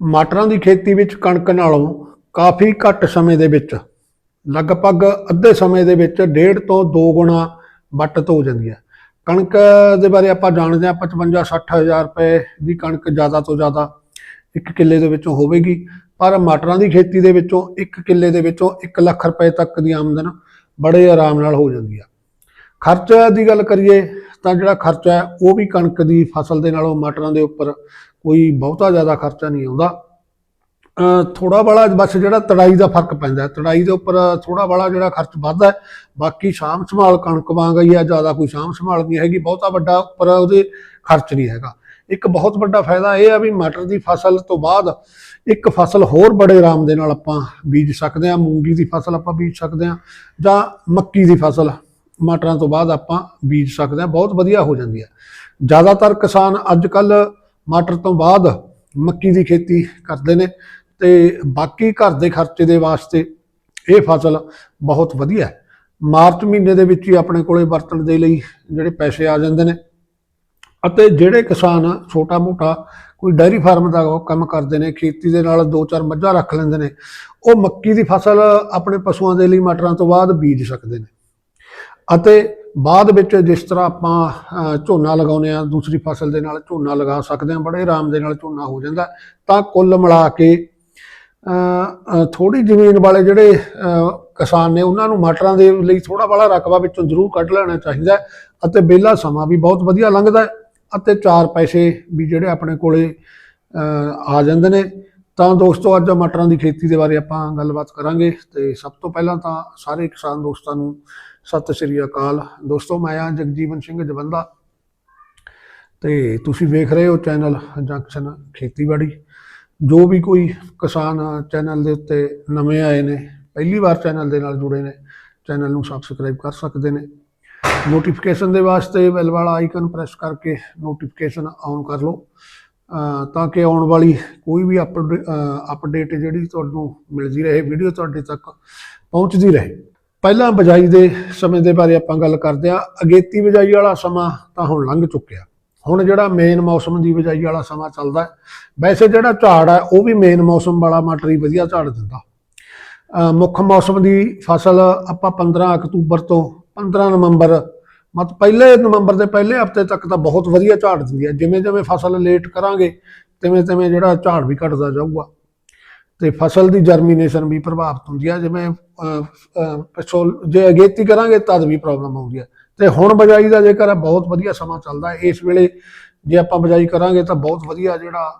ਮਟਰਾਂ ਦੀ ਖੇਤੀ ਵਿੱਚ ਕਣਕ ਨਾਲੋਂ ਕਾਫੀ ਘੱਟ ਸਮੇਂ ਦੇ ਵਿੱਚ, ਲਗਭਗ ਅੱਧੇ ਸਮੇਂ ਦੇ ਵਿੱਚ ਡੇਢ ਤੋਂ 2 ਗੁਣਾ ਵੱਟ ਹੋ ਜਾਂਦੀ ਹੈ। ਕਣਕ ਦੇ ਬਾਰੇ ਆਪਾਂ ਜਾਣਦੇ ਹਾਂ 55 60 ਹਜ਼ਾਰ ਰੁਪਏ ਦੀ ਕਣਕ ਜ਼ਿਆਦਾ ਤੋਂ ਜ਼ਿਆਦਾ ਇੱਕ ਕਿੱਲੇ ਦੇ ਵਿੱਚੋਂ ਹੋਵੇਗੀ। ਪਰ ਮਟਰਾਂ ਦੀ ਖੇਤੀ ਦੇ ਵਿੱਚੋਂ ਇੱਕ ਕਿੱਲੇ ਦੇ ਵਿੱਚੋਂ 1 ਲੱਖ ਰੁਪਏ ਤੱਕ ਦੀ ਆਮਦਨ ਬੜੇ ਆਰਾਮ ਨਾਲ ਹੋ ਜਾਂਦੀ ਆ ਖਰਚ ਦੀ ਗੱਲ ਕਰੀਏ ਤਾਂ ਜਿਹੜਾ ਖਰਚਾ ਹੈ, ਉਹ ਵੀ ਕਣਕ ਦੀ ਫਸਲ ਦੇ ਨਾਲੋਂ ਮਟਰਾਂ ਦੇ ਉੱਪਰ ਕੋਈ ਬਹੁਤਾ ਜ਼ਿਆਦਾ ਖਰਚਾ ਨਹੀਂ ਆਉਂਦਾ। ਥੋੜਾ ਬੜਾ ਬਸ ਜਿਹੜਾ ਤੜਾਈ ਦਾ ਫ਼ਰਕ ਪੈਂਦਾ ਤੜਾਈ ਦੇ ਉੱਪਰ ਥੋੜਾ ਬੜਾ ਜਿਹੜਾ ਖਰਚ ਵੱਧਦਾ ਬਾਕੀ ਸ਼ਾਮ ਸੰਭਾਲ ਕਣਕ ਵਾਂਗ ਹੀ ਆ ਜ਼ਿਆਦਾ ਕੋਈ ਸ਼ਾਮ ਸੰਭਾਲ ਨਹੀਂ ਹੈਗੀ, ਬਹੁਤਾ ਵੱਡਾ ਉੱਪਰ ਉਹਦੇ ਖਰਚ ਨਹੀਂ ਹੈਗਾ। ਇੱਕ ਬਹੁਤ ਵੱਡਾ ਫਾਇਦਾ ਇਹ ਆ ਵੀ ਮਟਰ ਦੀ ਫਸਲ ਤੋਂ ਬਾਅਦ ਇੱਕ ਫਸਲ ਹੋਰ ਬੜੇ ਆਰਾਮ ਦੇ ਨਾਲ ਆਪਾਂ ਬੀਜ ਸਕਦੇ ਹਾਂ, ਮੂੰਗੀ ਦੀ ਫਸਲ ਆਪਾਂ ਬੀਜ ਸਕਦੇ ਹਾਂ ਜਾਂ ਮੱਕੀ ਦੀ ਫਸਲ। ਮਟਰਾਂ ਤੋਂ ਬਾਅਦ ਆਪਾਂ ਬੀਜ ਸਕਦੇ ਹਾਂ, ਬਹੁਤ ਵਧੀਆ ਹੋ ਜਾਂਦੀ ਹੈ। ਜ਼ਿਆਦਾਤਰ ਕਿਸਾਨ ਅੱਜ ਕੱਲ ਮਟਰ ਤੋਂ ਬਾਅਦ ਮੱਕੀ ਦੀ ਖੇਤੀ ਕਰਦੇ ਨੇ ਤੇ ਬਾਕੀ ਘਰ ਦੇ ਖਰਚੇ ਦੇ ਵਾਸਤੇ ਇਹ ਫਸਲ ਬਹੁਤ ਵਧੀਆ ਹੈ। ਮਾਰਚ ਮਹੀਨੇ ਦੇ ਵਿੱਚ ਹੀ ਆਪਣੇ ਕੋਲੇ ਵਰਤਣ ਦੇ ਲਈ ਜਿਹੜੇ ਪੈਸੇ ਆ ਜਾਂਦੇ ਨੇ ਅਤੇ ਜਿਹੜੇ ਕਿਸਾਨ ਛੋਟਾ ਮੋਟਾ ਕੋਈ ਡੈਰੀ ਫਾਰਮ ਦਾ ਕੰਮ ਕਰਦੇ ਨੇ, ਖੇਤੀ ਦੇ ਨਾਲ ਦੋ ਚਾਰ ਮੱਝਾਂ ਰੱਖ ਲੈਂਦੇ ਨੇ, ਉਹ ਮੱਕੀ ਦੀ ਫਸਲ ਆਪਣੇ ਪਸ਼ੂਆਂ ਦੇ ਲਈ ਮਟਰਾਂ ਤੋਂ ਬਾਅਦ ਬੀਜ ਸਕਦੇ ਨੇ। ਅਤੇ ਬਾਅਦ ਵਿੱਚ ਜਿਸ ਤਰ੍ਹਾਂ ਆਪਾਂ ਝੋਨਾ ਲਗਾਉਂਦੇ ਆ ਦੂਸਰੀ ਫਸਲ ਦੇ ਨਾਲ ਝੋਨਾ ਲਗਾ ਸਕਦੇ ਆ ਬੜੇ ਆਰਾਮ ਦੇ ਨਾਲ ਝੋਨਾ ਹੋ ਜਾਂਦਾ। ਤਾਂ ਕੁੱਲ ਮਿਲਾ ਕੇ ਥੋੜੀ ਜ਼ਮੀਨ ਵਾਲੇ ਜਿਹੜੇ ਕਿਸਾਨ ਨੇ ਉਹਨਾਂ ਨੂੰ ਮਟਰਾਂ ਦੇ ਲਈ ਥੋੜਾ ਬੜਾ ਰਕਬਾ ਵਿੱਚੋਂ ਜ਼ਰੂਰ ਕੱਢ ਲੈਣਾ ਚਾਹੀਦਾ ਅਤੇ ਵਿਹਲਾ ਸਮਾਂ ਵੀ ਬਹੁਤ ਵਧੀਆ ਲੰਘਦਾ ਅਤੇ ਚਾਰ ਪੈਸੇ ਵੀ ਜਿਹੜੇ ਆਪਣੇ ਕੋਲੇ ਆ ਜਾਂਦੇ ਨੇ। ਤਾਂ ਦੋਸਤੋ, ਅੱਜ ਮਟਰਾਂ ਦੀ ਖੇਤੀ ਦੇ ਬਾਰੇ ਆਪਾਂ ਗੱਲਬਾਤ ਕਰਾਂਗੇ ਤੇ ਸਭ ਤੋਂ ਪਹਿਲਾਂ ਤਾਂ ਸਾਰੇ ਕਿਸਾਨ ਦੋਸਤਾਂ ਨੂੰ ਸਤਿ ਸ੍ਰੀ ਅਕਾਲ। ਦੋਸਤੋ, ਮੈਂ ਆ ਜਗਜੀਵਨ ਸਿੰਘ ਜਵੰਦਾ ਤੇ ਤੁਸੀਂ ਵੇਖ ਰਹੇ ਹੋ ਚੈਨਲ ਜੰਕਸ਼ਨ ਖੇਤੀਬਾੜੀ। ਜੋ ਵੀ ਕੋਈ ਕਿਸਾਨ ਚੈਨਲ ਦੇ ਉੱਤੇ ਨਵੇਂ ਆਏ ਨੇ, ਪਹਿਲੀ ਵਾਰ ਚੈਨਲ ਦੇ ਨਾਲ ਜੁੜੇ ਨੇ, ਚੈਨਲ ਨੂੰ ਸਬਸਕ੍ਰਾਈਬ ਕਰ ਸਕਦੇ ਨੇ। ਨੋਟੀਫਿਕੇਸ਼ਨ ਦੇ ਵਾਸਤੇ ਬੈਲ ਵਾਲਾ ਆਈਕਨ ਪ੍ਰੈਸ ਕਰਕੇ ਨੋਟੀਫਿਕੇਸ਼ਨ ਆਨ ਕਰ ਲਓ ਤਾਂ ਕਿ ਆਉਣ ਵਾਲੀ ਕੋਈ ਵੀ ਅਪਡੇਟ ਜਿਹੜੀ ਤੁਹਾਨੂੰ ਮਿਲਦੀ ਰਹੇ ਵੀਡੀਓ ਤੁਹਾਡੇ ਤੱਕ ਪਹੁੰਚਦੀ ਰਹੇ। ਪਹਿਲਾਂ ਬਜਾਈ ਦੇ ਸਮੇਂ ਦੇ ਬਾਰੇ ਆਪਾਂ ਗੱਲ ਕਰਦੇ ਆ ਅਗੇਤੀ ਬਜਾਈ ਵਾਲਾ ਸਮਾਂ ਤਾਂ ਹੁਣ ਲੰਘ ਚੁੱਕਿਆ। ਹੁਣ ਜਿਹੜਾ ਮੇਨ ਮੌਸਮ ਦੀ ਬਜਾਈ ਵਾਲਾ ਸਮਾਂ ਚੱਲਦਾ ਵੈਸੇ ਜਿਹੜਾ ਝਾੜ ਹੈ, ਉਹ ਵੀ ਮੇਨ ਮੌਸਮ ਵਾਲਾ ਮਟਰ ਵਧੀਆ ਝਾੜ ਦਿੰਦਾ। ਮੁੱਖ ਮੌਸਮ ਦੀ ਫਸਲ ਆਪਾਂ 15 ਅਕਤੂਬਰ ਤੋਂ 15 ਨਵੰਬਰ, ਮਤ ਪਹਿਲੇ ਨਵੰਬਰ ਦੇ ਪਹਿਲੇ ਹਫ਼ਤੇ ਤੱਕ ਤਾਂ ਬਹੁਤ ਵਧੀਆ ਝਾੜ ਦਿੰਦੀ ਹੈ। ਜਿਵੇਂ ਜਿਵੇਂ ਫਸਲ ਲੇਟ ਕਰਾਂਗੇ ਤਿਵੇਂ ਤਿਵੇਂ ਜਿਹੜਾ ਝਾੜ ਵੀ ਘਟਦਾ ਜਾਊਗਾ। ਤੇ ਫਸਲ ਦੀ ਜਰਮੀਨੇਸ਼ਨ ਵੀ ਪ੍ਰਭਾਵਿਤ ਹੁੰਦੀ ਹੈ ਜਿਵੇਂ ਅਹ, ਜੇ ਅਗੇਤੀ ਕਰਾਂਗੇ ਤਦ ਵੀ ਪ੍ਰੋਬਲਮ ਆਉਂਦੀ ਹੈ ਤੇ ਹੁਣ ਬਜਾਈ ਦਾ ਜੇਕਰ ਬਹੁਤ ਵਧੀਆ ਸਮਾਂ ਚੱਲਦਾ ਇਸ ਵੇਲੇ ਜੇ ਆਪਾਂ ਬਜਾਈ ਕਰਾਂਗੇ ਤਾਂ ਬਹੁਤ ਵਧੀਆ ਜਿਹੜਾ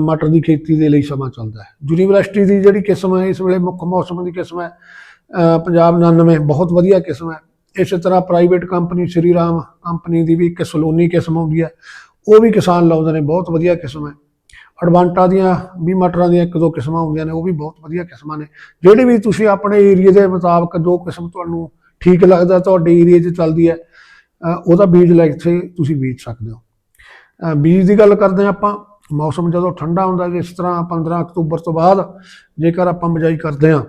ਮਟਰ ਦੀ ਖੇਤੀ ਦੇ ਲਈ ਸਮਾਂ ਚੱਲਦਾ ਹੈ। ਯੂਨੀਵਰਸਿਟੀ ਦੀ ਜਿਹੜੀ ਕਿਸਮ ਹੈ ਇਸ ਵੇਲੇ ਮੁੱਖ ਮੌਸਮ ਦੀ ਕਿਸਮ ਹੈ ਅਹ, ਪੰਜਾਬ 99 ਬਹੁਤ ਵਧੀਆ ਕਿਸਮ ਹੈ। ਇਸੇ ਤਰ੍ਹਾਂ private company Shri Ram company ਦੀ ਵੀ ਇੱਕ ਸਲੋਨੀ ਕਿਸਮ ਆਉਂਦੀ ਹੈ ਉਹ ਵੀ ਕਿਸਾਨ ਲਾਉਂਦੇ ਨੇ ਬਹੁਤ ਵਧੀਆ ਕਿਸਮ ਹੈ। ਅਡਵਾਂਟਾ ਦੀਆਂ ਵੀ ਮਟਰਾਂ ਦੀਆਂ ਇੱਕ ਦੋ ਕਿਸਮਾਂ ਹੁੰਦੀਆਂ ਨੇ, ਉਹ ਵੀ ਬਹੁਤ ਵਧੀਆ ਕਿਸਮਾਂ ਨੇ। ਜਿਹੜੀ ਵੀ ਤੁਸੀਂ ਆਪਣੇ ਏਰੀਆ ਦੇ ਮੁਤਾਬਕ ਜੋ ਕਿਸਮ ਤੁਹਾਨੂੰ ਠੀਕ ਲੱਗਦਾ, ਤੁਹਾਡੇ ਏਰੀਆ 'ਚ ਚੱਲਦੀ ਹੈ ਉਹਦਾ ਬੀਜ ਲੈ ਕੇ ਤੁਸੀਂ ਬੀਜ ਸਕਦੇ ਹੋ। ਬੀਜ ਦੀ ਗੱਲ ਕਰਦੇ ਹਾਂ ਆਪਾਂ, ਮੌਸਮ ਜਦੋਂ ਠੰਡਾ ਹੁੰਦਾ, ਜਿਸ ਤਰ੍ਹਾਂ 15 ਅਕਤੂਬਰ ਤੋਂ ਬਾਅਦ ਜੇਕਰ ਆਪਾਂ ਬਿਜਾਈ ਕਰਦੇ ਹਾਂ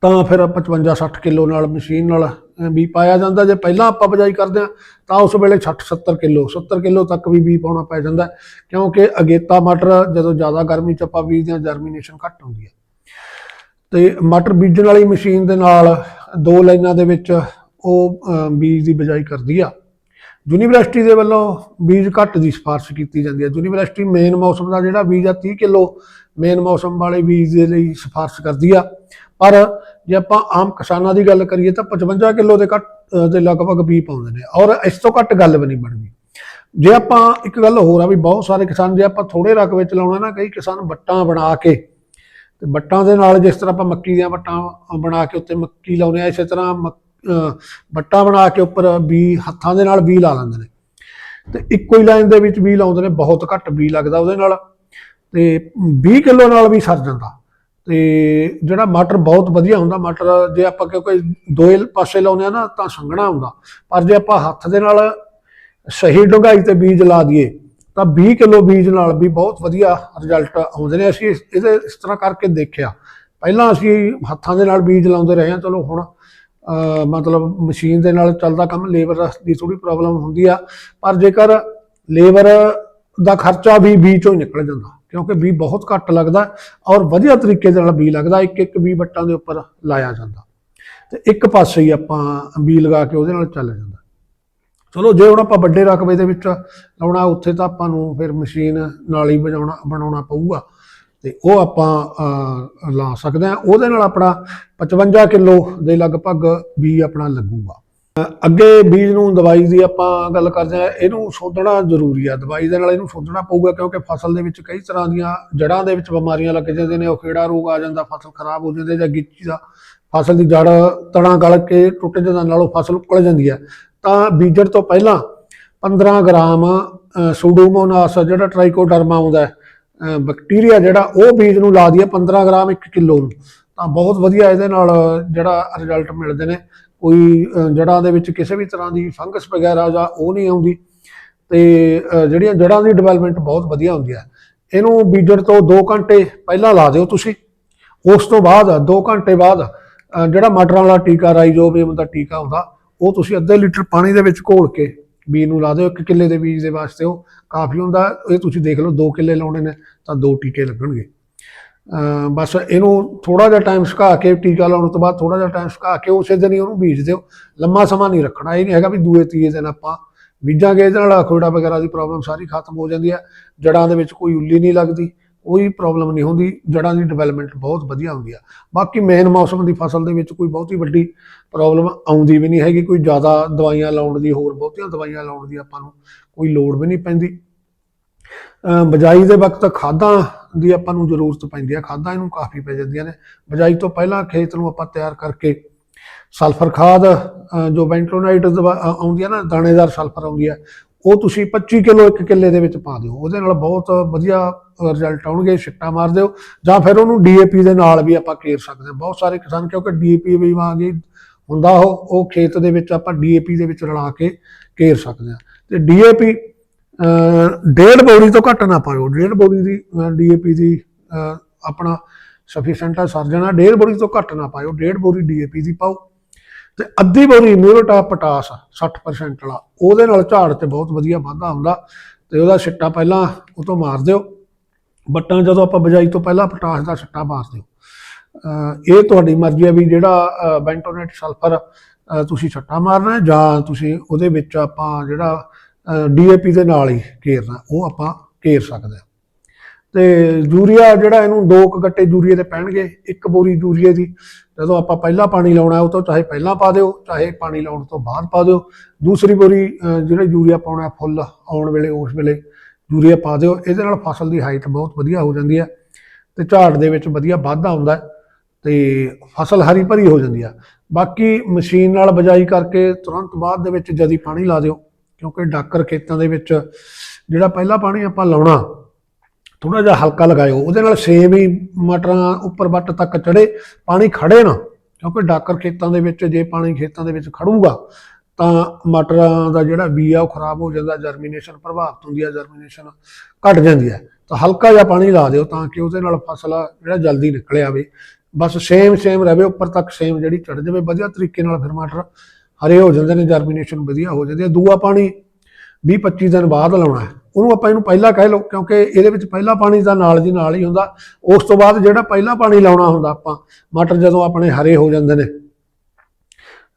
ਤਾਂ ਫਿਰ 55 60 ਕਿਲੋ ਨਾਲ ਮਸ਼ੀਨ ਨਾਲ, ਅਹ ਬੀ ਪਾਇਆ ਜਾਂਦਾ। ਜੇ ਪਹਿਲਾਂ ਆਪਾਂ ਬਿਜਾਈ ਕਰਦੇ ਹਾਂ, ਤਾਂ ਉਸ ਵੇਲੇ 60 70 ਕਿਲੋ 70 ਕਿਲੋ ਤੱਕ ਵੀ ਬੀ ਪਾਉਣਾ ਪੈ ਜਾਂਦਾ ਕਿਉਂਕਿ ਅਗੇਤਾ ਮਟਰ ਜਦੋਂ ਜ਼ਿਆਦਾ ਗਰਮੀ ਚ ਆਪਾਂ ਬੀਜਦੇ ਹਾਂ ਜਰਮੀਨੇਸ਼ਨ ਘੱਟ ਹੁੰਦੀ ਹੈ। ਤੇ ਮਟਰ ਬੀਜਣ ਵਾਲੀ ਮਸ਼ੀਨ ਦੇ ਨਾਲ ਦੋ ਲਾਈਨਾਂ ਦੇ ਵਿੱਚ ਉਹ ਬੀਜ ਦੀ ਬਿਜਾਈ ਕਰਦੀ ਆ। ਯੂਨੀਵਰਸਿਟੀ ਦੇ ਵੱਲੋਂ ਬੀਜ ਘੱਟ ਦੀ ਸਿਫਾਰਿਸ਼ ਕੀਤੀ ਜਾਂਦੀ ਹੈ। ਯੂਨੀਵਰਸਿਟੀ ਮੇਨ ਮੌਸਮ ਦਾ ਜਿਹੜਾ ਬੀਜ ਆ 30 ਕਿਲੋ ਮੇਨ ਮੌਸਮ ਵਾਲੇ ਬੀਜ ਦੇ ਲਈ ਸਿਫਾਰਿਸ਼ ਕਰਦੀ ਆ। ਪਰ ਜੇ ਆਪਾਂ ਆਮ ਕਿਸਾਨਾਂ ਦੀ ਗੱਲ ਕਰੀਏ ਤਾਂ 55 ਕਿਲੋ ਦੇ ਘੱਟ ਦੇ ਲਗਭਗ ਬੀ ਪਾਉਂਦੇ ਨੇ ਔਰ ਇਸ ਤੋਂ ਘੱਟ ਗੱਲ ਵੀ ਨਹੀਂ ਬਣਦੀ। ਜੇ ਆਪਾਂ ਇੱਕ ਗੱਲ ਹੋਰ ਆ ਵੀ ਬਹੁਤ ਸਾਰੇ ਕਿਸਾਨ ਜੇ ਆਪਾਂ ਥੋੜੇ ਰਕਬੇ ਚ ਲਾਉਣਾ ਨਾ, ਕਈ ਕਿਸਾਨ ਵੱਟਾਂ ਬਣਾ ਕੇ ਤੇ ਵੱਟਾਂ ਦੇ ਨਾਲ ਜਿਸ ਤਰ੍ਹਾਂ ਆਪਾਂ ਮੱਕੀ ਦੀਆਂ ਵੱਟਾਂ ਬਣਾ ਕੇ ਉੱਤੇ ਮੱਕੀ ਲਾਉਂਦੇ ਆ ਇਸੇ ਤਰ੍ਹਾਂ ਮੱਕ- ਵੱਟਾਂ ਬਣਾ ਕੇ ਉੱਪਰ ਬੀ ਹੱਥਾਂ ਦੇ ਨਾਲ ਬੀ ਲਾ ਲੈਂਦੇ ਨੇ। ਤੇ ਇੱਕੋ ਹੀ ਲਾਈਨ ਦੇ ਵਿੱਚ ਬੀ ਲਾਉਂਦੇ ਨੇ, ਬਹੁਤ ਘੱਟ ਬੀ ਲੱਗਦਾ ਉਹਦੇ ਨਾਲ ਤੇ 20 ਕਿਲੋ ਨਾਲ ਵੀ ਸਰ ਜਾਂਦਾ। ਤੇ ਜਿਹੜਾ ਮਟਰ ਬਹੁਤ ਵਧੀਆ ਹੁੰਦਾ, ਮਟਰ ਜੇ ਆਪਾਂ ਕਿਉਂਕਿ ਦੋਏ ਪਾਸੇ ਲਾਉਂਦੇ ਆ ਨਾ, ਤਾਂ ਸੰਘਣਾ ਹੁੰਦਾ। ਪਰ ਜੇ ਆਪਾਂ ਹੱਥ ਦੇ ਨਾਲ ਸਹੀ ਡੂੰਘਾਈ ਤੇ ਬੀਜ ਲਾ ਦਈਏ, ਤਾਂ 20 ਕਿਲੋ ਬੀਜ ਨਾਲ ਵੀ ਬਹੁਤ ਵਧੀਆ ਰਿਜ਼ਲਟ ਆਉਂਦੇ ਨੇ। ਅਸੀਂ ਇਸ- ਇਹਦੇ, ਇਸ ਤਰ੍ਹਾਂ ਕਰਕੇ ਦੇਖਿਆ। ਪਹਿਲਾਂ ਅਸੀਂ ਹੱਥਾਂ ਦੇ ਨਾਲ ਬੀਜ ਲਾਉਂਦੇ ਰਹੇ ਹਾਂ, ਚਲੋ ਹੁਣ ਮਤਲਬ ਮਸ਼ੀਨ ਦੇ ਨਾਲ ਚੱਲਦਾ ਕੰਮ, ਲੇਬਰ ਦੀ ਥੋੜੀ ਪ੍ਰੋਬਲਮ ਹੁੰਦੀ ਆ। ਪਰ ਜੇਕਰ ਲੇਬਰ ਦਾ ਖਰਚਾ ਵੀ ਬੀਜ ਚੋਂ ਹੀ ਨਿਕਲ ਜਾਂਦਾ। ਕਿਉਂਕਿ ਬੀ ਬਹੁਤ ਘੱਟ ਲੱਗਦਾ ਔਰ ਵਧੀਆ ਤਰੀਕੇ ਦੇ ਨਾਲ ਬੀ ਲੱਗਦਾ, ਇੱਕ ਇੱਕ ਬੀ ਵੱਟਾਂ ਦੇ ਉੱਪਰ ਲਾਇਆ ਜਾਂਦਾ। ਤੇ ਇੱਕ ਪਾਸੇ ਹੀ ਆਪਾਂ ਬੀ ਲਗਾ ਕੇ ਉਹਦੇ ਨਾਲ ਚੱਲ ਜਾਂਦਾ। ਚਲੋ, ਜੇ ਹੁਣ ਆਪਾਂ ਵੱਡੇ ਰਕਬੇ ਦੇ ਵਿੱਚ ਲਾਉਣਾ, ਉੱਥੇ ਤਾਂ ਆਪਾਂ ਨੂੰ ਫਿਰ ਮਸ਼ੀਨ ਨਾਲ ਹੀ ਵਜਾਉਣਾ ਬਣਾਉਣਾ ਪਊਗਾ। ਤੇ ਉਹ ਆਪਾਂ ਲਾ ਸਕਦੇ ਆ ਉਹਦੇ ਨਾਲ ਆਪਣਾ 55 ਕਿਲੋ ਦੇ ਲਗਭਗ ਬੀ ਆਪਣਾ ਲੱਗੂਗਾ। ਅੱਗੇ ਬੀਜ ਨੂੰ ਦਵਾਈ ਦੀ ਆਪਾਂ ਗੱਲ ਕਰਦੇ ਆ ਇਹਨੂੰ ਸੋਧਣਾ ਜ਼ਰੂਰੀ ਆ। ਦਵਾਈ ਦੇ ਨਾਲ ਇਹਨੂੰ ਸੋਧਣਾ ਪਊਗਾ ਕਿਉਂਕਿ ਫਸਲ ਦੇ ਵਿੱਚ ਕਈ ਤਰ੍ਹਾਂ ਦੀਆਂ ਜੜ੍ਹਾਂ ਦੇ ਵਿੱਚ ਬਿਮਾਰੀਆਂ ਲੱਗ ਜਾਂਦੀਆਂ ਨੇ ਉਹ ਖੇੜਾ ਰੋਗ ਆ ਜਾਂਦਾ ਫਸਲ ਖਰਾਬ ਹੋ ਜਾਂਦੀ ਹੈ ਜਾਂ ਗਿੱਚੀ ਦਾ ਫਸਲ ਦੀ ਜੜ ਤਣਾ ਗਲ ਕੇ ਟੁੱਟ ਜਾਂਦਾ ਉਹ ਫਸਲ ਉਕਲ ਜਾਂਦੀ ਹੈ। ਤਾਂ ਬੀਜਣ ਤੋਂ ਪਹਿਲਾਂ 15 ਗ੍ਰਾਮ ਅਹ, ਸੂਡੋਮੋਨਾਸ ਜਿਹੜਾ ਟ੍ਰਾਈਕੋਡਰਮਾ ਆਉਂਦਾ ਬੈਕਟੀਰੀਆ ਜਿਹੜਾ ਉਹ ਬੀਜ ਨੂੰ ਲਾ ਦਈਏ 15 ਗ੍ਰਾਮ 1 ਕਿਲੋ ਨੂੰ। ਤਾਂ ਬਹੁਤ ਵਧੀਆ ਇਹਦੇ ਨਾਲ ਜਿਹੜਾ ਰਿਜ਼ਲਟ ਮਿਲਦੇ ਨੇ। ਕੋਈ ਅਹ, ਜੜ੍ਹਾਂ ਦੇ ਵਿੱਚ ਕਿਸੇ ਵੀ ਤਰ੍ਹਾਂ ਦੀ ਫੰਗਸ ਵਗੈਰਾ ਜਾਂ ਉਹ ਨਹੀਂ ਆਉਂਦੀ ਤੇ ਜਿਹੜੀਆਂ ਜੜ੍ਹਾਂ ਦੀ ਡਿਵੈਲਪਮੈਂਟ ਬਹੁਤ ਵਧੀਆ ਹੁੰਦੀ ਹੈ। ਇਹਨੂੰ ਬੀਜਣ ਤੋਂ 2 ਘੰਟੇ ਪਹਿਲਾਂ ਲਾ ਦਿਓ ਤੁਸੀਂ। ਉਸ ਤੋਂ ਬਾਅਦ 2 ਘੰਟੇ ਬਾਅਦ ਜਿਹੜਾ ਮਟਰਾਂ ਵਾਲਾ ਟੀਕਾ ਰਾਈਜ਼ੋਬੀਅਮ ਦਾ ਟੀਕਾ ਹੁੰਦਾ ਉਹ ਤੁਸੀਂ ਅੱਧੇ ਲੀਟਰ ਪਾਣੀ ਦੇ ਵਿੱਚ ਘੋਲ ਕੇ ਬੀਜ ਨੂੰ ਲਾ ਦਿਓ। ਇੱਕ ਕਿੱਲੇ ਦੇ ਬੀਜ ਦੇ ਵਾਸਤੇ ਉਹ ਕਾਫੀ ਹੁੰਦਾ। ਇਹ ਤੁਸੀਂ ਦੇਖ ਲਓ 2 ਕਿੱਲੇ ਲਾਉਣੇ ਨੇ ਤਾਂ ਦੋ ਟੀਕੇ ਲੱਗਣਗੇ। ਬਸ ਇਹਨੂੰ ਥੋੜਾ ਜਿਹਾ ਟਾਈਮ ਸੁਕਾ ਕੇ ਟੀਕਾ ਲਾਉਣ ਤੋਂ ਬਾਅਦ ਥੋੜਾ ਜਿਹਾ ਟਾਈਮ ਸੁਕਾ ਕੇ ਉਸੇ ਦਿਨ ਹੀ ਉਹਨੂੰ ਬੀਜ ਦਿਓ। ਲੰਮਾ ਸਮਾਂ ਨਹੀਂ ਰੱਖਣਾ। ਇਹ ਨਹੀਂ ਹੈਗਾ ਵੀ ਦੂਏ ਤੀਏ ਦਿਨ ਆਪਾਂ ਬੀਜਾਂਗੇ, ਇਹਦੇ ਨਾਲ ਅਖੋੜਾ ਵਗੈਰਾ ਦੀ ਪ੍ਰੋਬਲਮ ਸਾਰੀ ਖਤਮ ਹੋ ਜਾਂਦੀ ਹੈ ਜੜਾਂ ਦੇ ਵਿੱਚ ਕੋਈ ਉੱਲੀ ਨਹੀਂ ਲੱਗਦੀ, ਕੋਈ ਪ੍ਰੋਬਲਮ ਨਹੀਂ ਹੁੰਦੀ। ਜੜਾਂ ਦੀ ਡਿਵੈਲਪਮੈਂਟ ਬਹੁਤ ਵਧੀਆ ਹੁੰਦੀ ਆ। ਬਾਕੀ ਮੇਨ ਮੌਸਮ ਦੀ ਫਸਲ ਦੇ ਵਿੱਚ ਕੋਈ ਬਹੁਤੀ ਵੱਡੀ ਪ੍ਰੋਬਲਮ ਆਉਂਦੀ ਵੀ ਨਹੀਂ ਹੈਗੀ। ਕੋਈ ਜ਼ਿਆਦਾ ਦਵਾਈਆਂ ਲਾਉਣ ਦੀ, ਹੋਰ ਬਹੁਤੀਆਂ ਦਵਾਈਆਂ ਲਾਉਣ ਦੀ ਆਪਾਂ ਨੂੰ ਕੋਈ ਲੋੜ ਵੀ ਨਹੀਂ ਪੈਂਦੀ। ਬਜਾਈ ਦੇ ਵਕਤ ਖਾਦਾਂ ਦੀ ਆਪਾਂ ਨੂੰ ਜ਼ਰੂਰਤ ਪੈਂਦੀ ਹੈ ਖਾਦਾਂ ਇਹਨੂੰ ਕਾਫੀ ਪੈ ਜਾਂਦੀਆਂ ਨੇ। ਬਜਾਈ ਤੋਂ ਪਹਿਲਾਂ ਖੇਤ ਨੂੰ ਆਪਾਂ ਤਿਆਰ ਕਰਕੇ ਸਲਫਰ ਖਾਦ ਜੋ ਬੈਂਟੋਨਾਈਟ ਆਉਂਦੀ ਹੈ ਨਾ, ਦਾਣੇਦਾਰ ਸਲਫਰ ਆਉਂਦੀ ਹੈ ਉਹ ਤੁਸੀਂ 25 ਕਿਲੋ ਇੱਕ ਕਿੱਲੇ ਦੇ ਵਿੱਚ ਪਾ ਦਿਓ। ਉਹਦੇ ਨਾਲ ਬਹੁਤ ਵਧੀਆ ਰਿਜ਼ਲਟ ਆਉਣਗੇ, ਛਿੱਟਾ ਮਾਰ ਦਿਓ। ਜਾਂ ਫਿਰ ਉਹਨੂੰ ਡੀਏਪੀ ਦੇ ਨਾਲ ਵੀ ਆਪਾਂ ਕੇਰ ਸਕਦੇ ਹਾਂ। ਬਹੁਤ ਸਾਰੇ ਕਿਸਾਨ ਕਿਉਂਕਿ ਡੀਏਪੀ ਵੀ ਵਾਂਗੇ ਹੁੰਦਾ ਉਹ ਉਹ ਖੇਤ ਦੇ ਵਿੱਚ ਆਪਾਂ ਡੀਏਪੀ ਦੇ ਵਿੱਚ ਰਲਾ ਕੇ ਕੇਰ ਸਕਦੇ ਹਾਂ। ਤੇ ਡੀਏਪੀ ਡੇਢ ਬੋਰੀ ਤੋਂ ਘੱਟ ਨਾ ਪਾਇਓ। ਡੇਢ ਬੋਰੀ ਦੀ ਡੀਏਪੀ ਦੀ ਆਪਣਾ ਸਫੀਸ਼ੀਐਂਟ ਆ, ਸਰ ਜਾਣਾ। ਡੇਢ ਬੋਰੀ ਤੋਂ ਘੱਟ ਨਾ ਪਾਇਓ। ਡੇਢ ਬੋਰੀ ਡੀਏਪੀ ਦੀ ਪਾਓ। ਤੇ ਅੱਧੀ ਬੋਰੀ ਮਿਊਰਟਾ ਪਟਾਸ 60% ਵਾਲਾ। ਉਹਦੇ ਨਾਲ ਝਾੜ ਤੇ ਬਹੁਤ ਵਧੀਆ ਵਾਧਾ ਹੁੰਦਾ। ਤੇ ਉਹਦਾ ਛਿੱਟਾ ਪਹਿਲਾਂ ਉਹ ਤੋਂ ਮਾਰ ਦਿਓ। ਬੱਟਾਂ ਜਦੋਂ ਆਪਾਂ ਬਜਾਈ ਤੋਂ ਪਹਿਲਾਂ ਪਟਾਸ ਦਾ ਛਿੱਟਾ ਮਾਰ ਦਿਓ। ਇਹ ਤੁਹਾਡੀ ਮਰਜ਼ੀ ਹੈ ਵੀ ਜਿਹੜਾ ਬੈਂਟੋਨੇਟ ਸਲਫਰ ਤੁਸੀਂ ਛੱਟਾ ਮਾਰਨਾ ਜਾਂ ਤੁਸੀਂ ਉਹਦੇ ਵਿੱਚ ਆਪਾਂ ਜਿਹੜਾ ਡੀਏਪੀ ਦੇ ਨਾਲ ਹੀ ਘੇਰਨਾ, ਉਹ ਆਪਾਂ ਘੇਰ ਸਕਦੇ ਹਾਂ। ਤੇ ਯੂਰੀਆ ਜਿਹੜਾ ਇਹਨੂੰ ਦੋ ਕੁ ਗੱਟੇ ਯੂਰੀਏ ਦੇ ਪੈਣਗੇ, ਇੱਕ ਬੋਰੀ ਯੂਰੀਏ ਦੀ, ਜਦੋਂ ਆਪਾਂ ਪਹਿਲਾਂ ਪਾਣੀ ਲਾਉਣਾ ਉਹ ਤੋਂ ਚਾਹੇ ਪਹਿਲਾਂ ਪਾ ਦਿਓ, ਚਾਹੇ ਪਾਣੀ ਲਾਉਣ ਤੋਂ ਬਾਅਦ ਪਾ ਦਿਓ। ਦੂਸਰੀ ਬੋਰੀ ਜਿਹੜਾ ਯੂਰੀਆ ਪਾਉਣਾ ਫੁੱਲ ਆਉਣ ਵੇਲੇ, ਉਸ ਵੇਲੇ ਯੂਰੀਆ ਪਾ ਦਿਓ। ਇਹਦੇ ਨਾਲ ਫਸਲ ਦੀ ਹਾਈਟ ਬਹੁਤ ਵਧੀਆ ਹੋ ਜਾਂਦੀ ਹੈ ਤੇ ਝਾੜ ਦੇ ਵਿੱਚ ਵਧੀਆ ਵਾਧਾ ਹੁੰਦਾ ਹੈ ਤੇ ਫਸਲ ਹਰੀ ਭਰੀ ਹੋ ਜਾਂਦੀ ਆ ਬਾਕੀ ਮਸ਼ੀਨ ਨਾਲ ਬਜਾਈ ਕਰਕੇ ਤੁਰੰਤ ਬਾਅਦ ਦੇ ਵਿੱਚ ਜਦੀ ਪਾਣੀ ਲਾ ਦਿਓ। ਕਿਉਂਕਿ ਡਾਕਰ ਖੇਤਾਂ ਦੇ ਵਿੱਚ ਜਿਹੜਾ ਪਹਿਲਾ ਪਾਣੀ ਆਪਾਂ ਲਾਉਣਾ ਥੋੜਾ ਜਿਹਾ ਹਲਕਾ ਲਗਾਇਓ, ਉਹਦੇ ਨਾਲ ਸੇਮ ਹੀ ਮਟਰਾਂ ਉੱਪਰ ਵੱਟ ਤੱਕ ਚੜੇ ਪਾਣੀ ਖੜੇ ਨਾ, ਕਿਉਂਕਿ ਡਾਕਰ ਖੇਤਾਂ ਦੇ ਵਿੱਚ ਜੇ ਪਾਣੀ ਖੇਤਾਂ ਦੇ ਵਿੱਚ ਖੜੂਗਾ, ਤਾਂ ਮਟਰਾਂ ਦਾ ਜਿਹੜਾ ਬੀ ਆ ਉਹ ਖਰਾਬ ਹੋ ਜਾਂਦਾ ਜਰਮੀਨੇਸ਼ਨ ਪ੍ਰਭਾਵਿਤ ਹੁੰਦੀ ਹੈ ਜਰਮੀਨੇਸ਼ਨ ਘਟ ਜਾਂਦੀ ਹੈ ਤਾਂ ਹਲਕਾ ਜਿਹਾ ਪਾਣੀ ਲਾ ਦਿਓ ਤਾਂ ਕਿ ਉਹਦੇ ਨਾਲ ਫਸਲ ਜਿਹੜਾ ਜਲਦੀ ਨਿਕਲ ਆਵੇ। ਬਸ ਸੇਮ ਸੇਮ ਰਵੇ, ਉੱਪਰ ਤੱਕ ਸੇਮ ਜਿਹੜੀ ਚੜ ਜਾਵੇ, ਵਧੀਆ ਤਰੀਕੇ ਨਾਲ ਫਿਰ ਮਟਰ ਹਰੇ ਹੋ ਜਾਂਦੇ ਨੇ ਜਰਮੀਨੇਸ਼ਨ ਵਧੀਆ ਹੋ ਜਾਂਦੀ ਹੈ। ਦੂਆ ਪਾਣੀ 20 25 ਦਿਨ ਬਾਅਦ ਲਾਉਣਾ ਹੈ। ਉਹਨੂੰ ਆਪਾਂ ਇਹਨੂੰ ਪਹਿਲਾਂ ਕਹਿ ਲਓ ਕਿਉਂਕਿ ਇਹਦੇ ਵਿੱਚ ਪਹਿਲਾ ਪਾਣੀ ਦਾ ਨਾਲ ਦੀ ਨਾਲ ਹੀ ਹੁੰਦਾ। ਉਸ ਤੋਂ ਬਾਅਦ ਜਿਹੜਾ ਪਹਿਲਾ ਪਾਣੀ ਲਾਉਣਾ ਹੁੰਦਾ ਆਪਾਂ ਮਟਰ ਜਦੋਂ ਆਪਣੇ ਹਰੇ ਹੋ ਜਾਂਦੇ ਨੇ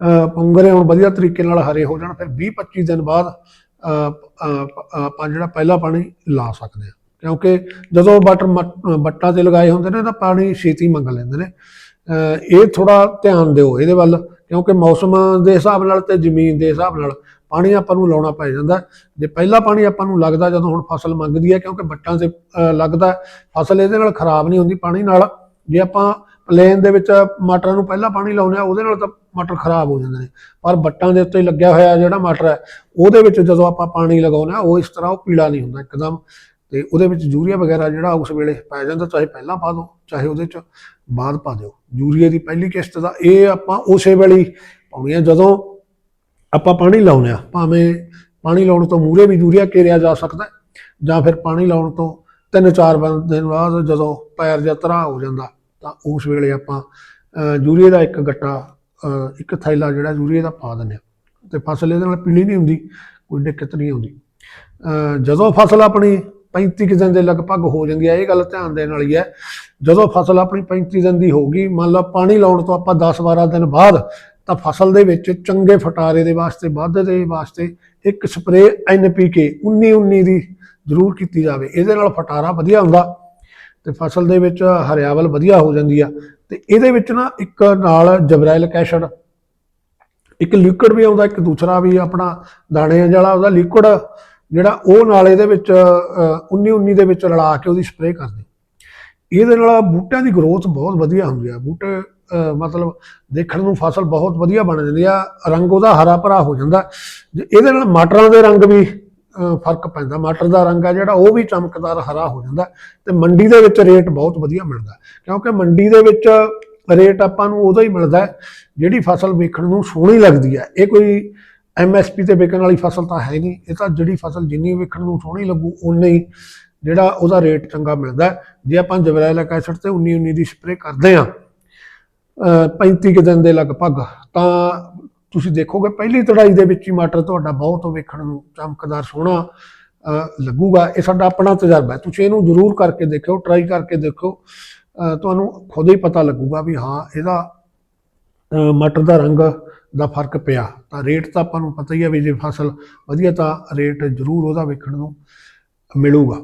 ਅਹ ਪੁੰਗਰੇ ਹੁਣ ਵਧੀਆ ਤਰੀਕੇ ਨਾਲ ਹਰੇ ਹੋ ਜਾਣ ਫਿਰ 20 25 ਦਿਨ ਬਾਅਦ ਆਪਾਂ ਜਿਹੜਾ ਪਹਿਲਾ ਪਾਣੀ ਲਾ ਸਕਦੇ ਹਾਂ। ਕਿਉਂਕਿ ਜਦੋਂ ਬਟਰ ਬੱਟਾਂ ਤੇ ਲਗਾਏ ਹੁੰਦੇ ਨੇ ਤਾਂ ਪਾਣੀ ਛੇਤੀ ਮੰਗ ਲੈਂਦੇ ਨੇ। ਅਹ, ਇਹ ਥੋੜਾ ਧਿਆਨ ਦਿਓ ਇਹਦੇ ਵੱਲ। ਕਿਉਂਕਿ ਮੌਸਮ ਦੇ ਹਿਸਾਬ ਨਾਲ ਤੇ ਜ਼ਮੀਨ ਦੇ ਹਿਸਾਬ ਨਾਲ ਪਾਣੀ ਆਪਾਂ ਨੂੰ ਲਾਉਣਾ ਪੈ ਜਾਂਦਾ। ਜੇ ਪਹਿਲਾ ਪਾਣੀ ਆਪਾਂ ਨੂੰ ਲੱਗਦਾ ਜਦੋਂ ਹੁਣ ਫਸਲ ਮੰਗਦੀ ਹੈ ਕਿਉਂਕਿ ਬੱਟਾਂ ਤੇ ਲੱਗਦਾ ਫਸਲ ਇਹਦੇ ਨਾਲ ਖਰਾਬ ਨਹੀਂ ਹੁੰਦੀ ਪਾਣੀ ਨਾਲ। ਜੇ ਆਪਾਂ ਪਲੇਨ ਦੇ ਵਿੱਚ ਮਟਰਾਂ ਨੂੰ ਪਹਿਲਾਂ ਪਾਣੀ ਲਾਉਂਦੇ ਆ ਉਹਦੇ ਨਾਲ ਤਾਂ ਮਟਰ ਖਰਾਬ ਹੋ ਜਾਂਦੇ ਨੇ। ਪਰ ਬੱਟਾਂ ਦੇ ਉੱਤੇ ਲੱਗਿਆ ਹੋਇਆ ਜਿਹੜਾ ਮਟਰ ਹੈ, ਉਹਦੇ ਵਿੱਚ ਜਦੋਂ ਆਪਾਂ ਪਾਣੀ ਲਗਾਉਂਦੇ ਆ ਉਹ ਇਸ ਤਰ੍ਹਾਂ ਉਹ ਪੀਲਾ ਨਹੀਂ ਹੁੰਦਾ, ਇੱਕਦਮ ਤੇ ਉਹਦੇ ਵਿੱਚ ਯੂਰੀਆ ਵਗੈਰਾ ਜਿਹੜਾ ਉਸ ਵੇਲੇ ਪੈ ਜਾਂਦਾ ਚਾਹੇ ਪਹਿਲਾਂ ਪਾ ਦਿਓ ਚਾਹੇ ਉਹਦੇ ਚ ਬਾਅਦ ਪਾ ਦਿਓ। ਯੂਰੀਆ ਦੀ ਪਹਿਲੀ ਕਿਸ਼ਤ ਦਾ ਇਹ ਆਪਾਂ ਉਸੇ ਵੇਲੇ ਪਾਉਣੀ ਆ ਜਦੋਂ ਆਪਾਂ ਪਾਣੀ ਲਾਉਂਦੇ ਆ। ਭਾਵੇਂ ਪਾਣੀ ਲਾਉਣ ਤੋਂ ਮੂਰੇ ਵੀ ਯੂਰੀਆ ਘੇਰਿਆ ਜਾ ਸਕਦਾ ਜਾਂ ਫਿਰ ਪਾਣੀ ਲਾਉਣ ਤੋਂ ਤਿੰਨ ਚਾਰ ਬੰ- ਦਿਨ ਬਾਅਦ ਜਦੋਂ ਪੈਰ ਜਾਂ ਤਰਾ ਹੋ ਜਾਂਦਾ ਤਾਂ ਉਸ ਵੇਲੇ ਆਪਾਂ ਅਹ, ਯੂਰੀਏ ਦਾ ਇੱਕ ਗੱਟਾ ਇੱਕ ਥੈਲਾ ਜਿਹੜਾ ਯੂਰੀਏ ਦਾ ਪਾ ਦਿੰਦੇ ਆ। ਤੇ ਫਸਲ ਇਹਦੇ ਨਾਲ ਪੀਲੀ ਨਹੀਂ ਹੁੰਦੀ ਕੋਈ ਦਿੱਕਤ ਨਹੀਂ ਆਉਂਦੀ। ਜਦੋਂ ਫਸਲ ਆਪਣੀ 35 ਕੁ ਦਿਨ ਦੇ ਲਗਭਗ ਹੋ ਜਾਂਦੀ ਹੈ ਇਹ ਗੱਲ ਧਿਆਨ ਦੇਣ ਵਾਲੀ ਹੈ ਜਦੋਂ ਫਸਲ ਆਪਣੀ 35 ਦਿਨ ਦੀ ਹੋਊਗੀ ਮੰਨ ਲਓ ਪਾਣੀ ਲਾਉਣ ਤੋਂ ਆਪਾਂ 10-12 ਦਿਨ ਬਾਅਦ, ਤਾਂ ਫਸਲ ਦੇ ਵਿੱਚ ਚੰਗੇ ਫਟਾਰੇ ਦੇ ਵਾਸਤੇ, ਵਾਧੇ ਦੇ ਵਾਸਤੇ ਇੱਕ ਸਪਰੇ NPK 19-19 ਦੀ ਜ਼ਰੂਰ ਕੀਤੀ ਜਾਵੇ। ਇਹਦੇ ਨਾਲ ਫਟਾਰਾ ਵਧੀਆ ਹੁੰਦਾ ਤੇ ਫਸਲ ਦੇ ਵਿੱਚ ਹਰਿਆਵਲ ਵਧੀਆ ਹੋ ਜਾਂਦੀ ਆ। ਤੇ ਇਹਦੇ ਵਿੱਚ ਨਾ ਇੱਕ ਨਾਲ ਜਬਰਾਇਲਿਕ ਐਸਿਡ ਇੱਕ ਲਿਕੁਇਡ ਵੀ ਆਉਂਦਾ, ਇੱਕ ਦੂਸਰਾ ਵੀ ਆਪਣਾ ਦਾਣੇ ਵਾਲਾ, ਉਹਦਾ ਲਿਕੁਇਡ ਜਿਹੜਾ ਉਹ ਨਾਲ ਇਹਦੇ ਵਿੱਚ 19 19 ਦੇ ਵਿੱਚ ਰਲਾ ਕੇ ਉਹਦੀ ਸਪਰੇਅ ਕਰਦੇ ਇਹਦੇ ਨਾਲ ਬੂਟਿਆਂ ਦੀ ਗਰੋਥ ਬਹੁਤ ਵਧੀਆ ਹੁੰਦੀ ਆ। ਬੂਟੇ ਮਤਲਬ ਦੇਖਣ ਨੂੰ ਫਸਲ ਬਹੁਤ ਵਧੀਆ ਬਣ ਜਾਂਦੀ ਆ। ਰੰਗ ਉਹਦਾ ਹਰਾ ਭਰਾ ਹੋ ਜਾਂਦਾ। ਜੇ ਇਹਦੇ ਨਾਲ ਮਟਰਾਂ ਦੇ ਰੰਗ ਵੀ ਫ਼ਰਕ ਪੈਂਦਾ। ਮਟਰ ਦਾ ਰੰਗ ਆ ਜਿਹੜਾ, ਉਹ ਵੀ ਚਮਕਦਾਰ ਹਰਾ ਹੋ ਜਾਂਦਾ ਤੇ ਮੰਡੀ ਦੇ ਵਿੱਚ ਰੇਟ ਬਹੁਤ ਵਧੀਆ ਮਿਲਦਾ। ਕਿਉਂਕਿ ਮੰਡੀ ਦੇ ਵਿੱਚ ਰੇਟ ਆਪਾਂ ਨੂੰ ਉਹਦਾ ਹੀ ਮਿਲਦਾ ਜਿਹੜੀ ਫਸਲ ਵੇਖਣ ਨੂੰ ਸੋਹਣੀ ਲੱਗਦੀ ਹੈ ਇਹ ਕੋਈ ਐਮਐਸਪੀ ਤੇ ਵਿਕਣ ਵਾਲੀ ਫਸਲ ਤਾਂ ਹੈ ਨਹੀਂ। ਇਹ ਤਾਂ ਜਿਹੜੀ ਫਸਲ ਜਿੰਨੀ ਵੇਖਣ ਨੂੰ ਸੋਹਣੀ ਲੱਗੂ ਉਨੀ ਹੀ ਜਿਹੜਾ ਉਹਦਾ ਰੇਟ ਚੰਗਾ ਮਿਲਦਾ ਜੇ ਆਪਾਂ ਜਬਰੈਲਿਕ ਐਸਿਡ ਤੇ 19 19 ਦੀ ਸਪਰੇਅ ਕਰਦੇ ਆ 35 ਕੁ ਦਿਨ ਦੇ ਲਗਭਗ ਤਾਂ ਤੁਸੀਂ ਦੇਖੋਗੇ ਪਹਿਲੀ ਤੜਾਈ ਦੇ ਵਿੱਚ ਹੀ ਮਟਰ ਤੁਹਾਡਾ ਬਹੁਤ ਵੇਖਣ ਨੂੰ ਚਮਕਦਾਰ ਸੋਹਣਾ ਅਹ, ਲੱਗੂਗਾ। ਇਹ ਸਾਡਾ ਆਪਣਾ ਤਜਰਬਾ ਹੈ। ਤੁਸੀਂ ਇਹਨੂੰ ਜ਼ਰੂਰ ਕਰਕੇ ਦੇਖਿਓ ਟਰਾਈ ਕਰਕੇ ਦੇਖੋ ਤੁਹਾਨੂੰ ਖੁਦ ਹੀ ਪਤਾ ਲੱਗੂਗਾ ਵੀ ਹਾਂ ਇਹਦਾ ਮਟਰ ਦਾ ਰੰਗ ਦਾ ਫ਼ਰਕ ਪਿਆ। ਤਾਂ ਰੇਟ ਤਾਂ ਆਪਾਂ ਨੂੰ ਪਤਾ ਹੀ ਹੈ ਵੀ ਜੇ ਫਸਲ ਵਧੀਆ ਤਾਂ ਰੇਟ ਜ਼ਰੂਰ ਉਹਦਾ ਵੇਖਣ ਨੂੰ ਮਿਲੂਗਾ।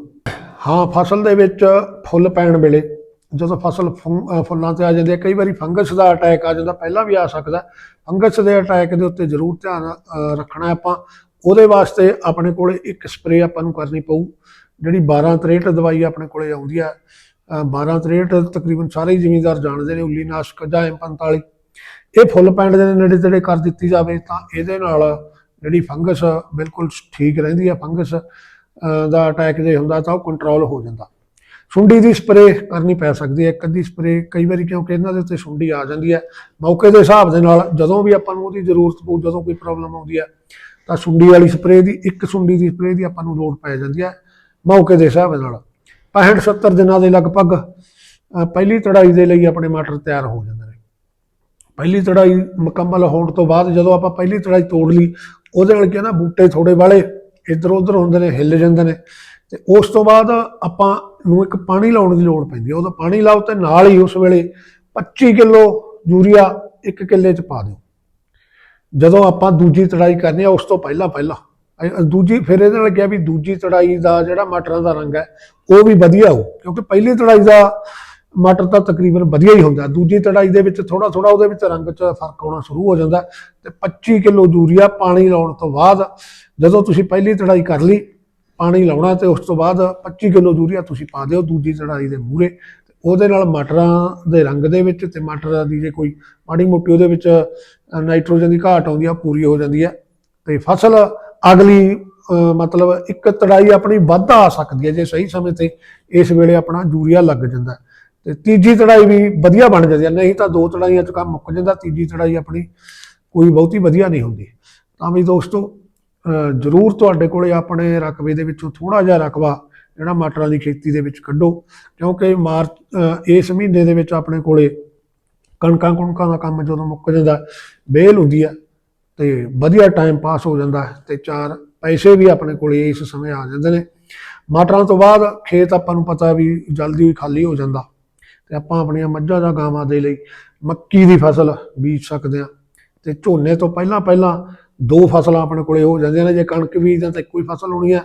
ਹਾਂ, ਫਸਲ ਦੇ ਵਿੱਚ ਫੁੱਲ ਪੈਣ ਵੇਲੇ ਜਦੋਂ ਫਸਲ ਫੁੰ- ਫੁੱਲਾਂ ਤੇ ਆ ਜਾਂਦੀ ਹੈ, ਕਈ ਵਾਰੀ ਫੰਗਸ ਦਾ ਅਟੈਕ ਆ ਜਾਂਦਾ, ਪਹਿਲਾਂ ਵੀ ਆ ਸਕਦਾ। ਫੰਗਸ ਦੇ ਅਟੈਕ ਦੇ ਉੱਤੇ ਜ਼ਰੂਰ ਧਿਆਨ ਰੱਖਣਾ ਆਪਾਂ। ਉਹਦੇ ਵਾਸਤੇ ਆਪਣੇ ਕੋਲੇ ਇੱਕ ਸਪਰੇਅ ਆਪਾਂ ਨੂੰ ਕਰਨੀ ਪਊ, ਜਿਹੜੀ 1263 ਦਵਾਈ ਆਪਣੇ ਕੋਲੇ ਆਉਂਦੀ ਆ 1263 ਤਕਰੀਬਨ ਸਾਰੇ ਹੀ ਜ਼ਿਮੀਂਦਾਰ ਜਾਣਦੇ ਨੇ ਉੱਲੀਨਾਸ਼ਕ ਜਾਂ M45 ਇਹ ਫੁੱਲ ਪੈਣ ਦੇ ਨੇੜੇ ਤੇੜੇ ਕਰ ਦਿੱਤੀ ਜਾਵੇ ਤਾਂ ਇਹਦੇ ਨਾਲ ਜਿਹੜੀ ਫੰਗਸ ਬਿਲਕੁਲ ਠੀਕ ਰਹਿੰਦੀ ਆ, ਫੰਗਸ ਦਾ ਅਟੈਕ ਜੇ ਹੁੰਦਾ ਤਾਂ ਉਹ ਕੰਟਰੋਲ ਹੋ ਜਾਂਦਾ। ਸੁੰਡੀ ਦੀ ਸਪਰੇਅ ਕਰਨੀ ਪੈ ਸਕਦੀ ਹੈ, ਇੱਕ ਅੱਧੀ ਸਪਰੇਅ ਕਈ ਵਾਰੀ ਕਿਉਂਕਿ ਇਹਨਾਂ ਦੇ ਉੱਤੇ ਸੁੰਡੀ ਆ ਜਾਂਦੀ ਹੈ, ਮੌਕੇ ਦੇ ਹਿਸਾਬ ਦੇ ਨਾਲ ਜਦੋਂ ਵੀ ਆਪਾਂ ਨੂੰ ਉਹਦੀ ਜ਼ਰੂਰਤ ਪਊ, ਜਦੋਂ ਕੋਈ ਪ੍ਰੋਬਲਮ ਆਉਂਦੀ ਹੈ, ਤਾਂ ਸੁੰਡੀ ਵਾਲੀ ਸਪਰੇਅ ਦੀ, ਇੱਕ ਸੁੰਡੀ ਦੀ ਸਪਰੇਅ ਦੀ ਆਪਾਂ ਨੂੰ ਲੋੜ ਪੈ ਜਾਂਦੀ ਹੈ, ਮੌਕੇ ਦੇ ਹਿਸਾਬ ਨਾਲ। 65 70 ਦਿਨਾਂ ਦੇ ਲਗਭਗ ਪਹਿਲੀ ਤੜਾਈ ਦੇ ਲਈ ਆਪਣੇ ਮਟਰ ਤਿਆਰ ਹੋ ਜਾਂਦੇ ਪਹਿਲੀ ਚੜਾਈ ਮੁਕੰਮਲ ਹੋਣ ਤੋਂ ਬਾਅਦ ਜਦੋਂ ਆਪਾਂ ਪਹਿਲੀ ਚੜਾਈ ਤੋੜ ਲਈ, ਉਹਦੇ ਨਾਲ ਕੀ ਨਾ, ਬੂਟੇ ਥੋੜੇ ਵਾਲੇ ਇੱਧਰ ਉੱਧਰ ਹੁੰਦੇ ਨੇ, ਹਿੱਲ ਜਾਂਦੇ ਨੇ। ਤੇ ਉਸ ਤੋਂ ਬਾਅਦ ਆਪਾਂ ਨੂੰ ਇੱਕ ਪਾਣੀ ਲਾਉਣ ਦੀ ਲੋੜ ਪੈਂਦੀ ਹੈ। ਉਹਦਾ ਪਾਣੀ ਲਾਓ ਤੇ ਨਾਲ ਹੀ ਉਸ ਵੇਲੇ 25 ਕਿਲੋ ਯੂਰੀਆ ਇੱਕ ਕਿੱਲੇ 'ਚ ਪਾ ਦਿਓ। ਜਦੋਂ ਆਪਾਂ ਦੂਜੀ ਤੜਾਈ ਕਰਨੀ ਆ ਉਸ ਤੋਂ ਪਹਿਲਾਂ ਪਹਿਲਾਂ। ਦੂਜੀ, ਫਿਰ ਇਹਦੇ ਨਾਲ ਕਿਹਾ ਵੀ ਦੂਜੀ ਤੜਾਈ ਦਾ ਜਿਹੜਾ ਮਟਰਾਂ ਦਾ ਰੰਗ ਹੈ, ਉਹ ਵੀ ਵਧੀਆ ਹੋ ਕਿਉਂਕਿ ਪਹਿਲੀ ਤੜਾਈ ਦਾ ਮਟਰ ਤਾਂ ਤਕਰੀਬਨ ਵਧੀਆ ਹੀ ਹੁੰਦਾ। ਦੂਜੀ ਤੜਾਈ ਦੇ ਵਿੱਚ ਥੋੜਾ ਥੋੜਾ ਉਹਦੇ ਵਿੱਚ ਰੰਗ 'ਚ ਫ਼ਰਕ ਆਉਣਾ ਸ਼ੁਰੂ ਹੋ ਜਾਂਦਾ ਤੇ 25 ਕਿਲੋ ਯੂਰੀਆ ਪਾਣੀ ਲਾਉਣ ਤੋਂ ਬਾਅਦ ਜਦੋਂ ਤੁਸੀਂ ਪਹਿਲੀ ਤੜਾਈ ਕਰ ਲਈ, ਪਾਣੀ ਲਾਉਣਾ ਤੇ ਉਸ ਤੋਂ ਬਾਅਦ 25 ਕਿਲੋ ਯੂਰੀਆ ਤੁਸੀਂ ਪਾ ਦਿਓ ਦੂਜੀ ਤੜਾਈ ਦੇ ਮੂਹਰੇ। ਉਹਦੇ ਨਾਲ ਮਟਰਾਂ ਦੇ ਰੰਗ ਦੇ ਵਿੱਚ ਤੇ ਮਟਰਾਂ ਦੀ ਜੇ ਕੋਈ ਮਾੜੀ ਮੋਟੀ ਉਹਦੇ ਵਿੱਚ ਨਾਈਟ੍ਰੋਜਨ ਦੀ ਘਾਟ ਆਉਂਦੀ ਆ, ਉਹ ਪੂਰੀ ਹੋ ਜਾਂਦੀ ਹੈ ਤੇ ਫਸਲ ਅਗਲੀ ਮਤਲਬ ਇੱਕ ਤੜਾਈ ਆਪਣੀ ਵੱਧ ਆ ਸਕਦੀ ਹੈ ਜੇ ਸਹੀ ਸਮੇਂ ਤੇ ਇਸ ਵੇਲੇ ਆਪਣਾ ਯੂਰੀਆ ਲੱਗ ਜਾਂਦਾ। ਤੇ ਤੀਜੀ ਚੜਾਈ ਵੀ ਵਧੀਆ ਬਣ ਜਾਂਦੀ ਹੈ ਨਹੀਂ ਤਾਂ ਦੋ ਤੜਾਈਆਂ ਚ ਕੰਮ ਮੁੱਕ ਜਾਂਦਾ, ਤੀਜੀ ਚੜਾਈ ਆਪਣੀ ਕੋਈ ਬਹੁਤੀ ਵਧੀਆ ਨਹੀਂ ਹੁੰਦੀ। ਤਾਂ ਵੀ ਦੋਸਤੋ ਜ਼ਰੂਰ ਤੁਹਾਡੇ ਕੋਲੇ ਆਪਣੇ ਰਕਬੇ ਦੇ ਵਿੱਚੋਂ ਥੋੜਾ ਜਿਹਾ ਰਕਬਾ ਜਿਹੜਾ ਮਟਰਾਂ ਦੀ ਖੇਤੀ ਦੇ ਵਿੱਚ ਕੱਢੋ, ਕਿਉਂਕਿ ਮਾਰਚ ਇਸ ਮਹੀਨੇ ਦੇ ਵਿੱਚ ਆਪਣੇ ਕੋਲੇ ਕਣਕਾਂ, ਕੁਣਕਾਂ ਦਾ ਕੰਮ ਜਦੋਂ ਮੁੱਕ ਜਾਂਦਾ ਬੇਲ ਹੁੰਦੀ ਆ ਤੇ ਵਧੀਆ ਟਾਈਮ ਪਾਸ ਹੋ ਜਾਂਦਾ ਹੈ ਤੇ ਚਾਰ ਪੈਸੇ ਵੀ ਆਪਣੇ ਕੋਲੇ ਇਸ ਸਮੇਂ ਆ ਜਾਂਦੇ ਨੇ। ਮਟਰਾਂ ਤੋਂ ਬਾਅਦ ਖੇਤ ਆਪਾਂ ਨੂੰ ਪਤਾ ਵੀ ਜਲਦੀ ਖਾਲੀ ਹੋ ਜਾਂਦਾ। ਤੇ ਆਪਾਂ ਆਪਣੀਆਂ ਮੱਝਾਂ ਜਾਂ ਗਾਵਾਂ ਦੇ ਲਈ ਮੱਕੀ ਦੀ ਫਸਲ ਬੀਜ ਸਕਦੇ ਆ ਤੇ ਝੋਨੇ ਤੋਂ ਪਹਿਲਾਂ ਪਹਿਲਾਂ ਦੋ ਫਸਲਾਂ ਆਪਣੇ ਕੋਲੇ ਹੋ ਜਾਂਦੀਆਂ ਨੇ, ਜੇ ਕਣਕ ਬੀਜਦੇ ਤਾਂ ਇੱਕੋ ਹੀ ਫਸਲ ਹੋਣੀ ਆ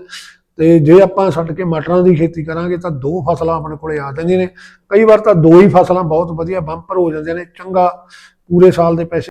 ਤੇ ਜੇ ਆਪਾਂ ਛੱਡ ਕੇ ਮਟਰਾਂ ਦੀ ਖੇਤੀ ਕਰਾਂਗੇ ਤਾਂ ਦੋ ਫਸਲਾਂ ਆਪਣੇ ਕੋਲੇ ਆ ਜਾਂਦੀਆਂ ਨੇ। ਕਈ ਵਾਰ ਤਾਂ ਦੋ ਹੀ ਫਸਲਾਂ ਬਹੁਤ ਵਧੀਆ ਬੰਪਰ ਹੋ ਜਾਂਦੀਆਂ ਨੇ, ਚੰਗਾ ਪੂਰੇ ਸਾਲ ਦੇ ਪੈਸੇ